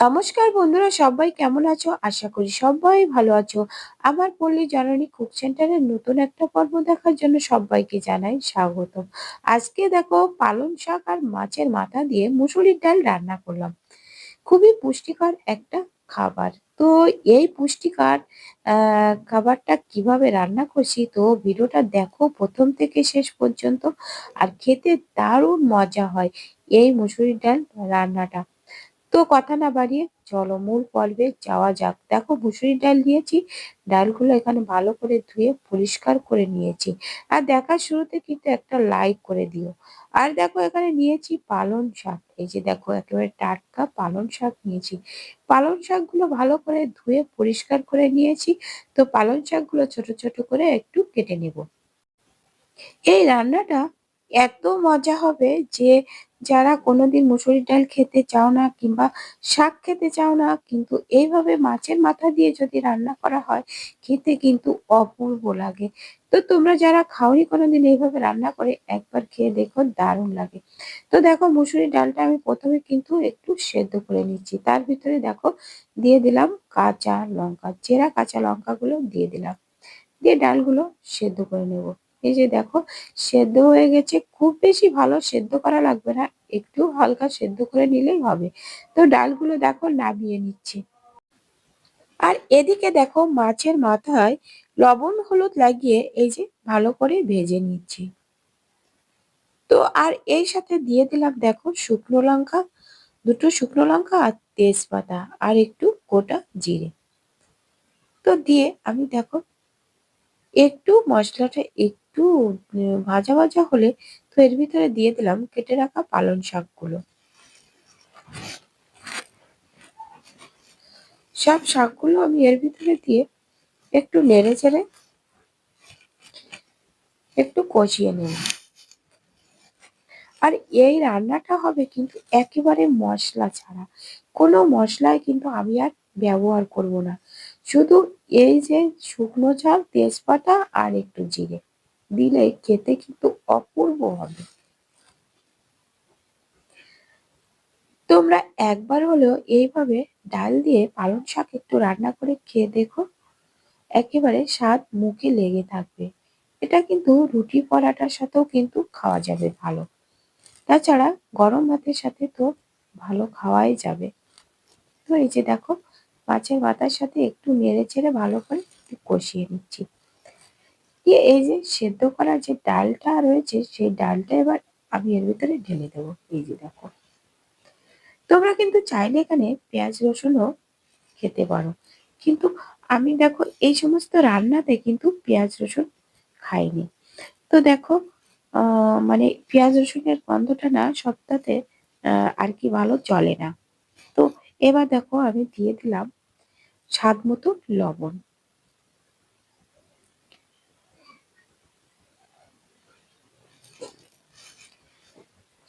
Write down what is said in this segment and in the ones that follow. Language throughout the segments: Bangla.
নমস্কার বন্ধুরা, সবাই কেমন আছো? আশা করি সবাই ভালো আছো। আমার পল্লী জননী কুক সেন্টারের নতুন একটা পর্ব দেখার জন্য সবাইকে জানাই স্বাগত আজকে দেখো পালং শাক আর মাছের মাথা দিয়ে মুসুরির ডাল রান্না করলাম। খুবই পুষ্টিকর একটা খাবার। তো এই পুষ্টিকর খাবারটা কীভাবে রান্না করছি তো ভিডিওটা দেখো প্রথম থেকে শেষ পর্যন্ত। আর খেতে দারুণ মজা হয় এই মুসুরির ডাল রান্নাটা। তো কথা না বাড়িয়ে চলো মূল পর্বে যাওয়া যাক। দেখো মুসুরির ডাল নিয়েছি, ডালগুলো এখানে ভালো করে ধুয়ে পরিষ্কার করে নিয়েছি। আর দেখার শুরুতে কিন্তু একটা লাইক করে দিও। আর দেখো এখানে নিয়েছি পালং শাক। এই যে দেখো একেবারে টাটকা পালং শাক নিয়েছি। পালং শাকগুলো ভালো করে ধুয়ে পরিষ্কার করে নিয়েছি। তো পালং শাকগুলো ছোট ছোট করে একটু কেটে নেব। এই রান্নাটা এত মজা হবে যে যারা কোনোদিন মুসুরির ডাল খেতে চাও না কিংবা শাক খেতে চাও না, কিন্তু এইভাবে মাছের মাথা দিয়ে যদি রান্না করা হয়, খেতে কিন্তু অপূর্ব লাগে। তো তোমরা যারা খাওনি কোনোদিন এইভাবে রান্না করে একবার খেয়ে দেখো, দারুণ লাগে। তো দেখো মুসুরির ডালটা আমি প্রথমে কিন্তু একটু সেদ্ধ করে নিচ্ছি। তার ভিতরে দেখো, দিয়ে দিলাম কাঁচা লঙ্কা, চেরা কাঁচা লঙ্কাগুলো দিয়ে দিলাম। দিয়ে ডালগুলো সেদ্ধ করে নেব। এই যে দেখো, সেদ্ধ হয়ে গেছে। খুব বেশি ভালো সেদ্ধ করা লাগবে না, একটু হালকা সেদ্ধ করে নিলেই হবে। তো ডালগুলো দেখো নামিয়ে নিচ্ছি। আর এদিকে দেখো মাছের মাথায় লবণ, হলুদ লাগিয়ে এই যে ভালো করে ভেজে নিচ্ছি। তো আর এই সাথে দিয়ে দিলাম দেখো শুকনো লঙ্কা, দুটো শুকনো লঙ্কা আর তেজপাতা আর একটু গোটা জিরে। তো দিয়ে আমি দেখো একটু মশলাটা একটু ভাজা ভাজা হলে তো এর ভিতরে দিয়ে দিলাম কেটে রাখা পালং শাকগুলো। সব শাকগুলো আমি এর ভিতরে দিয়ে একটু নেড়ে চেড়ে একটু কষিয়ে নেব আর এই রান্নাটা হবে কিন্তু একেবারে মশলা ছাড়া। কোনো মশলায় কিন্তু আমি আর ব্যবহার করব না। শুধু এই যে শুকনো ঝাল তেজপাতা আর একটু জিরে দিলে খেতে কিন্তু অপূর্ব হবে। তোমরা একবার হলেও এইভাবে ডাল দিয়ে পালং শাক একটু রান্না করে খেয়ে দেখো। একেবারে স্বাদ মুখে লেগে থাকবে। এটা কিন্তু রুটি পরাটার সাথেও কিন্তু খাওয়া যাবে ভালো। তাছাড়া গরম ভাতের সাথে তো ভালো খাওয়াই যাবে। তো এই যে দেখো, মাছের মাথার সাথে একটু নেড়ে ছেড়ে ভালো করে একটু কষিয়ে নিচ্ছি। দিয়ে এই যে সেদ্ধ করা যে ডালটা রয়েছে, সেই ডালটা এবার আমি এর ভিতরে ঢেলে দেবো। এই যে দেখো। তোমরা কিন্তু চাইলে এখানে পেঁয়াজ রসুনও খেতে পারো। কিন্তু আমি দেখো এই সমস্ত রান্নাতে কিন্তু পেঁয়াজ রসুন খাইনি। তো দেখো মানে পেঁয়াজ রসুনের গন্ধটা না সপ্তাহে আর কি ভালো চলে না। এবার দেখো আমি দিয়ে দিলাম স্বাদ মতো লবণ।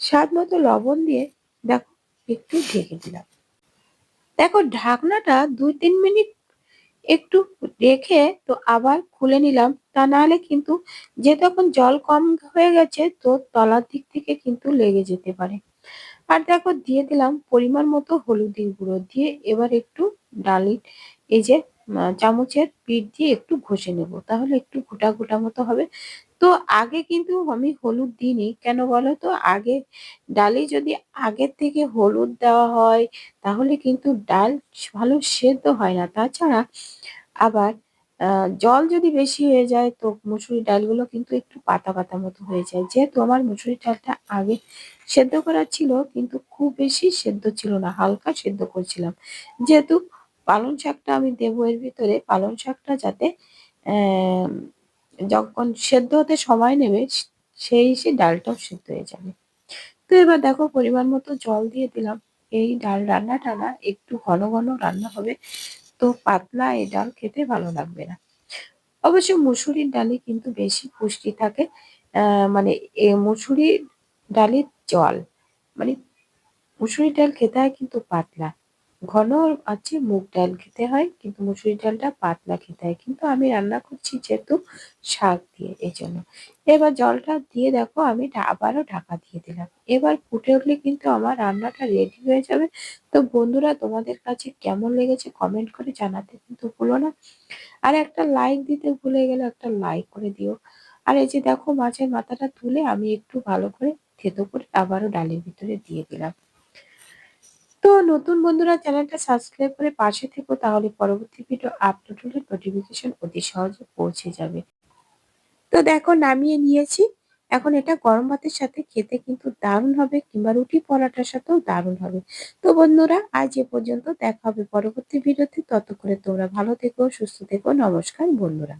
স্বাদ মতো লবণ দিয়ে দেখো একটু ঢেকে দিলাম। দেখো ঢাকনাটা দুই তিন মিনিট একটু রেখে তো আবার খুলে নিলাম। তা নাহলে কিন্তু যে তখন জল কম হয়ে গেছে তো তলার দিক থেকে কিন্তু লেগে যেতে পারে। আর দেখো দিয়ে দিলাম পরিমাণ মতো হলুদের গুঁড়ো দিয়ে এবার একটু ডালি এই যে চামচের পিঠ দিয়ে একটু ঘষে নেব, তাহলে একটু গোটা গোটা মতো হবে। তো আগে কিন্তু আমি হলুদ দিইনি, কেন বলো তো? আগে ডালে যদি আগের থেকে হলুদ দেওয়া হয়, তাহলে কিন্তু ডাল ভালো সেদ্ধ হয় না। তাছাড়া আবার জল যদি বেশি হয়ে যায়, তো মুসুরি ডালগুলো কিন্তু একটু পাতা পাতা মতো হয়ে যায়। যেহেতু আমার মুসুরি ডালটা আগে সেদ্ধ করা ছিল, কিন্তু খুব বেশি সেদ্ধ ছিল না, হালকা সেদ্ধ করছিলাম। যেহেতু পালং শাকটা আমি দেবো এর ভিতরে, পালং শাকটা যাতে যখন সেদ্ধ হতে সময় নেবে, সেই সে ডালটাও সেদ্ধ হয়ে যাবে। তো এবার দেখো, পরিমাণ মতো জল দিয়ে দিলাম। এই ডাল রান্নাটা না একটু ঘন ঘন রান্না হবে, তো পাতলা এই ডাল খেতে ভালো লাগবে না। অবশ্য মুসুরির ডালে কিন্তু বেশি পুষ্টি থাকে মানে এ মুসুরির ডালের জল। মানে মুসুরি ডাল খেতে হয় কিন্তু পাতলা। ঘন আছে মুগ ডাল খেতে হয় কিন্তু মুসুরি ডালটা পাতলা খেতে হয়। কিন্তু আমি রান্না করছি যেহেতু শাক দিয়ে এই জন্য এবার জলটা দিয়ে দেখো, আমি আবারও ঢাকা দিয়ে দিলাম। এবার ফুটে উঠলে কিন্তু আমার রান্নাটা রেডি হয়ে যাবে। তো বন্ধুরা, তোমাদের কাছে কেমন লেগেছে কমেন্ট করে জানাতে কিন্তু ভুলো না। আর একটা লাইক দিতে ভুলে গেলে একটা লাইক করে দিও। আর এই যে দেখো, মাছের মাথাটা তুলে আমি একটু ভালো করে থেতো করে আবারও ডালের ভিতরে দিয়ে দিলাম। তো নতুন বন্ধুরা চ্যানেলটা সাবস্ক্রাইব করে পাশে থেকো, তাহলে পরবর্তী ভিডিও আপলোড হলে নোটিফিকেশন অতি সহজে পৌঁছে যাবে। তো দেখো নামিয়ে নিয়েছি। এখন এটা গরম ভাতের সাথে খেতে কিন্তু দারুণ হবে কিংবা রুটি পরাটার সাথেও দারুণ হবে। তো বন্ধুরা, আজ এ পর্যন্ত দেখা হবে পরবর্তী ভিডিওতে। ততক্ষণে তোমরা ভালো থেকো, সুস্থ থেকো। নমস্কার বন্ধুরা।